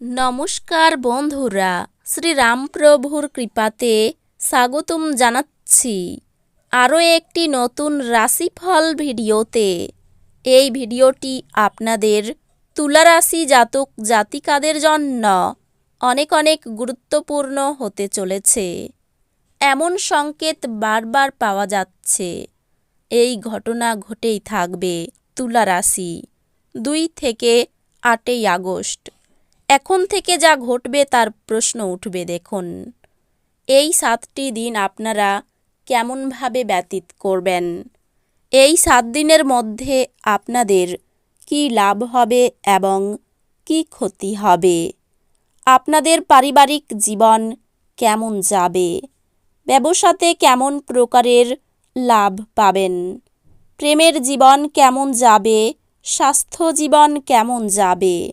নমস্কার বন্ধুরা, শ্রীরামপ্রভুর কৃপাতে স্বাগতম জানাচ্ছি। আরও একটি নতুন রাশিফল ভিডিওতে। এই ভিডিওটি আপনাদের তুলারাশি জাতক জাতিকাদের জন্য অনেক অনেক গুরুত্বপূর্ণ হতে চলেছে। এমন সংকেত বারবার পাওয়া যাচ্ছে। এই ঘটনা ঘটেই থাকবে তুলা রাশি দুই থেকে আটই আগস্ট। এখন থেকে যা ঘটবে তার প্রশ্ন উঠবে, দেখুন। এই সাতটি দিন আপনারা কেমনভাবে ব্যতীত করবেন? এই সাত দিনের মধ্যে আপনাদের কি লাভ হবে এবং কি ক্ষতি হবে? আপনাদের পারিবারিক জীবন কেমন যাবে? ব্যবসাতে কেমন প্রকারের লাভ পাবেন? প্রেমের জীবন কেমন যাবে? স্বাস্থ্য জীবন কেমন যাবে?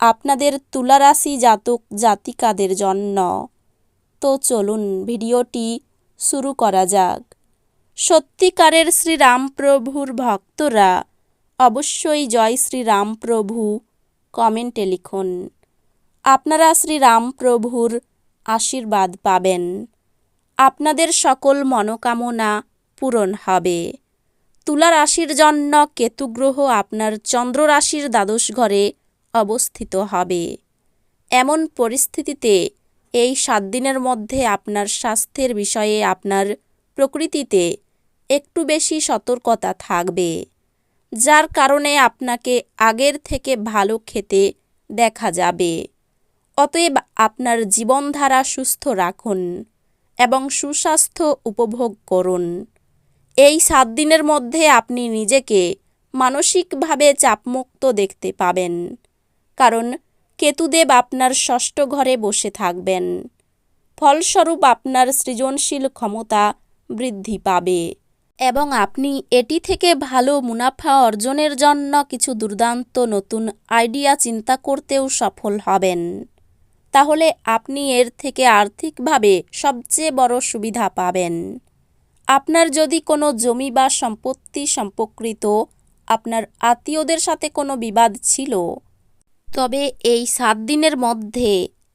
আপনাদের তুলারাশি জাতক জাতিকাদের জন্য। তো চলুন ভিডিওটি শুরু করা যাক। সত্যিকারের শ্রীরামপ্রভুর ভক্তরা অবশ্যই জয় শ্রীরামপ্রভু কমেন্টে লিখুন। আপনারা শ্রীরামপ্রভুর আশীর্বাদ পাবেন। আপনাদের সকল মনোকামনা পূরণ হবে। তুলা রাশির জন্য কেতুগ্রহ আপনার চন্দ্র রাশির দ্বাদশ ঘরে অবস্থিত হবে। এমন পরিস্থিতিতে এই সাত দিনের মধ্যে আপনার স্বাস্থ্যের বিষয়ে আপনার প্রকৃতিতে একটু বেশি সতর্কতা থাকবে, যার কারণে আপনাকে আগের থেকে ভালো খেতে দেখা যাবে। অতএব আপনার জীবনধারা সুস্থ রাখুন এবং সুস্বাস্থ্য উপভোগ করুন। এই সাত দিনের মধ্যে আপনি নিজেকে মানসিকভাবে চাপমুক্ত দেখতে পাবেন। কারণ কেতুদেব আপনার ষষ্ঠ ঘরে বসে থাকবেন। ফলস্বরূপ আপনার সৃজনশীল ক্ষমতা বৃদ্ধি পাবে। এবং আপনি এটি থেকে ভালো মুনাফা অর্জনের জন্য কিছু দুর্দান্ত নতুন আইডিয়া চিন্তা করতেও সফল হবেন। তাহলে আপনি এর থেকে আর্থিকভাবে সবচেয়ে বড় সুবিধা পাবেন। আপনার যদি কোনো জমি বা সম্পত্তি সম্পর্কিত আপনার আত্মীয়দের সাথে কোনো বিবাদ ছিল তবে এই সাত দিনের মধ্যে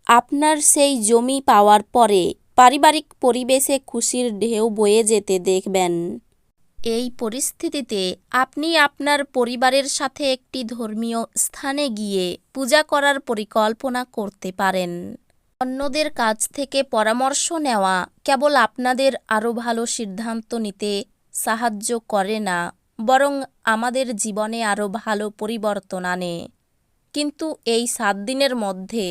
আপনার সেই জমি পাওয়ার পরে পারিবারিক পরিবেশে খুশির ঢেউ বয়ে যেতে দেখবেন। এই পরিস্থিতিতে আপনি আপনার পরিবারের সাথে একটি ধর্মীয় স্থানে গিয়ে পূজা করার পরিকল্পনা করতে পারেন। অন্যদের কাছ থেকে পরামর্শ নেওয়া কেবল আপনাদের আরও ভালো সিদ্ধান্ত নিতে সাহায্য করে না, বরং আমাদের জীবনে আরও ভালো পরিবর্তন আনে। কিন্তু এই সাত দিনের মধ্যে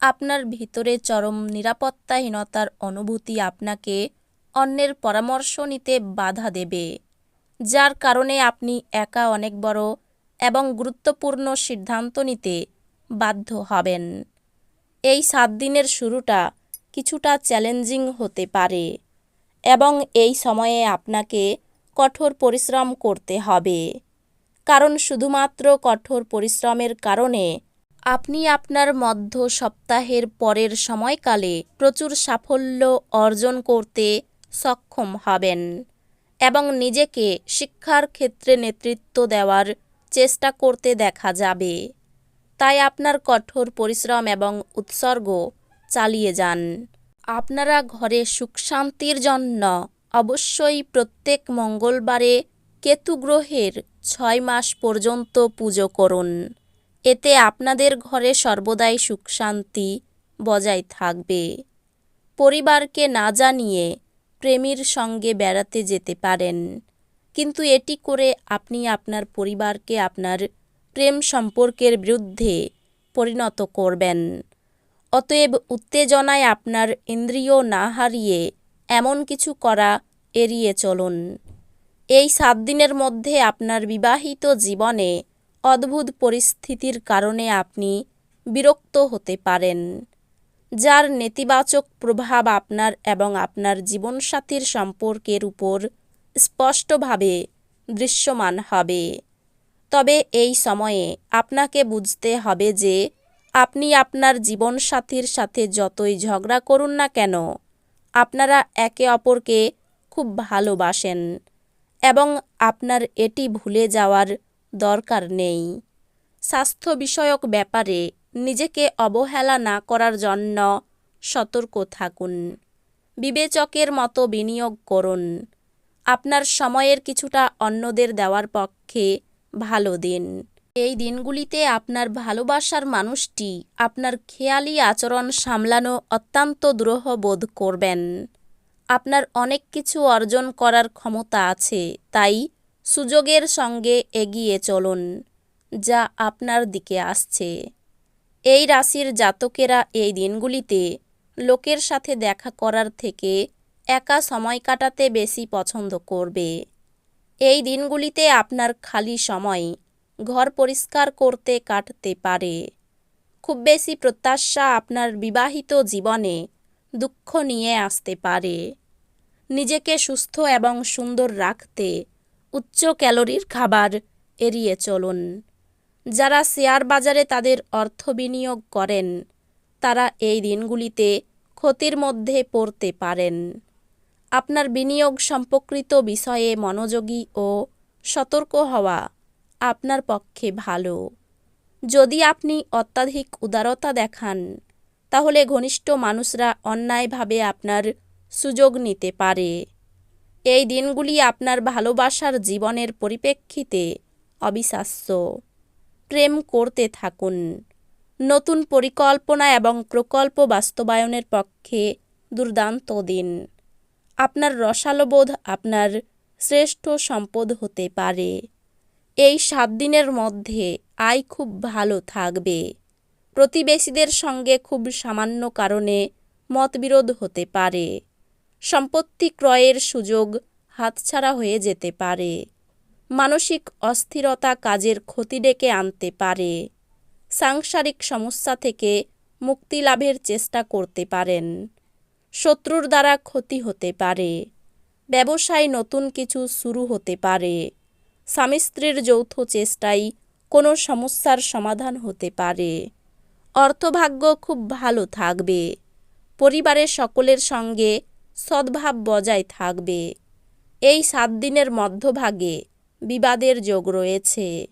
আপনার ভিতরে চরম নিরাপত্তাহীনতার অনুভূতি আপনাকে অন্যের পরামর্শ নিতে বাধা দেবে, যার কারণে আপনি একা অনেক বড় এবং গুরুত্বপূর্ণ সিদ্ধান্ত নিতে বাধ্য হবেন। এই সাত দিনের শুরুটা কিছুটা চ্যালেঞ্জিং হতে পারে এবং এই সময়ে আপনাকে কঠোর পরিশ্রম করতে হবে। কারণ শুধুমাত্র কঠোর পরিশ্রমের কারণে। আপনি আপনার মধ্য সপ্তাহের পরের সময়কালে প্রচুর সাফল্য অর্জন করতে সক্ষম হবেন এবং নিজেকে শিক্ষার ক্ষেত্রে নেতৃত্ব দেওয়ার চেষ্টা করতে দেখা যাবে। তাই আপনার কঠোর পরিশ্রম এবং উৎসর্গ চালিয়ে যান। আপনারা ঘরে সুখ শান্তির জন্য অবশ্যই প্রত্যেক মঙ্গলবারে কেতু গ্রহের ছয় মাস পর্যন্ত পুজো করুন। এতে আপনাদের ঘরে সর্বদাই সুখ শান্তি বজায় থাকবে। পরিবারকে না জানিয়ে প্রেমীর সঙ্গে বেড়াতে যেতে পারেন। কিন্তু এটি করে আপনি আপনার পরিবারকে আপনার প্রেম সম্পর্কের বিরুদ্ধে পরিণত করবেন। অতএব উত্তেজনায় আপনার ইন্দ্রিয় না হারিয়ে এমন কিছু করা এড়িয়ে চলুন। এই সাত দিনের মধ্যে আপনার বিবাহিত জীবনে অদ্ভুত পরিস্থিতির কারণে আপনি বিরক্ত হতে পারেন, যার নেতিবাচক প্রভাব আপনার এবং আপনার জীবনসাথীর সম্পর্কের উপর স্পষ্টভাবে দৃশ্যমান হবে। তবে এই সময়ে আপনাকে বুঝতে হবে যে আপনি আপনার জীবনসাথীর সাথে যতই ঝগড়া করুন না কেন, আপনারা একে অপরকে খুব ভালোবাসেন। এবং আপনার এটি ভুলে যাওয়ার দরকার নেই। স্বাস্থ্য বিষয়ক ব্যাপারে নিজেকে অবহেলা না করার জন্য সতর্ক থাকুন। বিবেচকের মতো বিনিয়োগ করুন। আপনার সময়ের কিছুটা অন্যদের দেওয়ার পক্ষে ভালো দিন। এই দিনগুলিতে আপনার ভালোবাসার মানুষটি আপনার খেয়ালি আচরণ সামলানো অত্যন্ত দ্রোহ বোধ করবেন। আপনার অনেক কিছু অর্জন করার ক্ষমতা আছে, তাই সুযোগের সঙ্গে এগিয়ে চলুন, যা আপনার দিকে আসছে। এই রাশির জাতকেরা এই দিনগুলিতে লোকের সাথে দেখা করার থেকে একা সময় কাটাতে বেশি পছন্দ করবে। এই দিনগুলিতে আপনার খালি সময় ঘর পরিষ্কার করতে কাটতে পারে। খুব বেশি প্রত্যাশা আপনার বিবাহিত জীবনে দুঃখ নিয়ে আসতে পারে। নিজেকে সুস্থ এবং সুন্দর রাখতে উচ্চ ক্যালোরির খাবার এড়িয়ে চলুন। যারা শেয়ার বাজারে তাদের অর্থ বিনিয়োগ করেন, তারা এই দিনগুলিতে ক্ষতির মধ্যে পড়তে পারেন। আপনার বিনিয়োগ সম্পর্কিত বিষয়ে মনোযোগী ও সতর্ক হওয়া আপনার পক্ষে ভালো। যদি আপনি অত্যাধিক উদারতা দেখান তাহলে ঘনিষ্ঠ মানুষরা অন্যায়ভাবে আপনার সুযোগ নিতে পারে। এই দিনগুলি আপনার ভালোবাসার জীবনের পরিপ্রেক্ষিতে অবিশ্বাস্য। প্রেম করতে থাকুন। নতুন পরিকল্পনা এবং প্রকল্প বাস্তবায়নের পক্ষে দুর্দান্ত দিন। আপনার রসালোবোধ আপনার শ্রেষ্ঠ সম্পদ হতে পারে। এই সাত দিনের মধ্যে আয় খুব ভালো থাকবে। প্রতিবেশীদের সঙ্গে খুব সামান্য কারণে মতবিরোধ হতে পারে। সম্পত্তি ক্রয়ের সুযোগ হাতছাড়া হয়ে যেতে পারে। মানসিক অস্থিরতা কাজের ক্ষতি ডেকে আনতে পারে। সাংসারিক সমস্যা থেকে মুক্তি লাভের চেষ্টা করতে পারেন। শত্রুর দ্বারা ক্ষতি হতে পারে। ব্যবসায় নতুন কিছু শুরু হতে পারে। স্বামী স্ত্রীর যৌথ চেষ্টায় কোনো সমস্যার সমাধান হতে পারে। অর্থভাগ্য খুব ভালো থাকবে। পরিবারের সকলের সঙ্গে সদ্ভাব বজায় থাকবে। এই সাত দিনের মধ্যভাগে বিবাদের যোগ রয়েছে।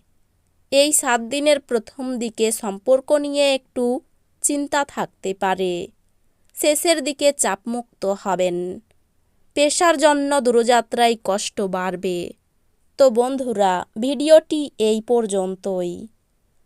এই সাত দিনের প্রথম দিকে সম্পর্ক নিয়ে একটু চিন্তা থাকতে পারে। শেষের দিকে চাপমুক্ত হবেন। পেশার জন্য দূরযাত্রায় কষ্ট বাড়বে। তো বন্ধুরা, ভিডিওটি এই পর্যন্তই।